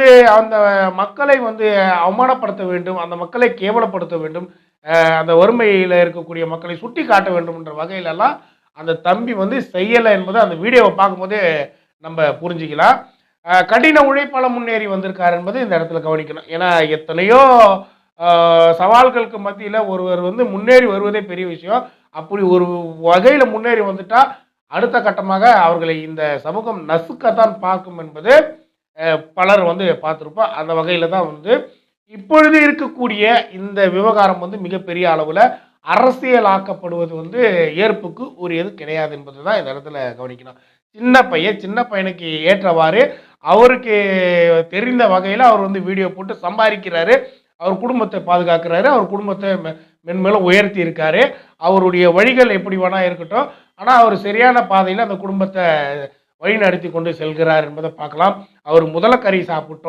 வந்து அந்த மக்களை வந்து அவமானப்படுத்த வேண்டும் அந்த மக்களை கேவலப்படுத்த வேண்டும் அந்த வறுமையில் இருக்கக்கூடிய மக்களை சுட்டி காட்ட வேண்டும் என்ற வகையிலெல்லாம் அந்த தம்பி வந்து செய்யலை என்பதை அந்த வீடியோவை பார்க்கும்போதே நம்ம புரிஞ்சுக்கலாம். கடின உழைப்பால முன்னேறி வந்திருக்கார் என்பது இந்த இடத்துல கவனிக்கணும். ஏன்னா எத்தனையோ சவால்களுக்கு மத்தியில் ஒருவர் வந்து முன்னேறி வருவதே பெரிய விஷயம். அப்படி ஒரு வகையில் முன்னேறி வந்துட்டால் அடுத்த கட்டமாக அவர்களை இந்த சமூகம் நசுக்கத்தான் பார்க்கும் என்பது பலர் வந்து பார்த்துருப்போம். அந்த வகையில் தான் வந்து இப்பொழுது இருக்கக்கூடிய இந்த விவகாரம் வந்து மிகப்பெரிய அளவில் அரசியலாக்கப்படுவது வந்து ஏற்புக்கு உரியது கிடையாது என்பது தான் இந்த இடத்துல கவனிக்கணும். சின்ன பையன் சின்ன பையனுக்கு ஏற்றவாறு அவருக்கு தெரிந்த வகையில் அவர் வந்து வீடியோ போட்டு சம்பாதிக்கிறாரு. அவர் குடும்பத்தை பாதுகாக்கிறாரு. அவர் குடும்பத்தை மெ- மென்மேலும் உயர்த்தி இருக்காரு அவருடைய வழிகள் எப்படி வேணா இருக்கட்டும். ஆனால் அவர் சரியான பாதையில் அந்த குடும்பத்தை வழி நடத்தி கொண்டு செல்கிறார் என்பதை பார்க்கலாம். அவர் முதல கறி சாப்பிட்டோம்.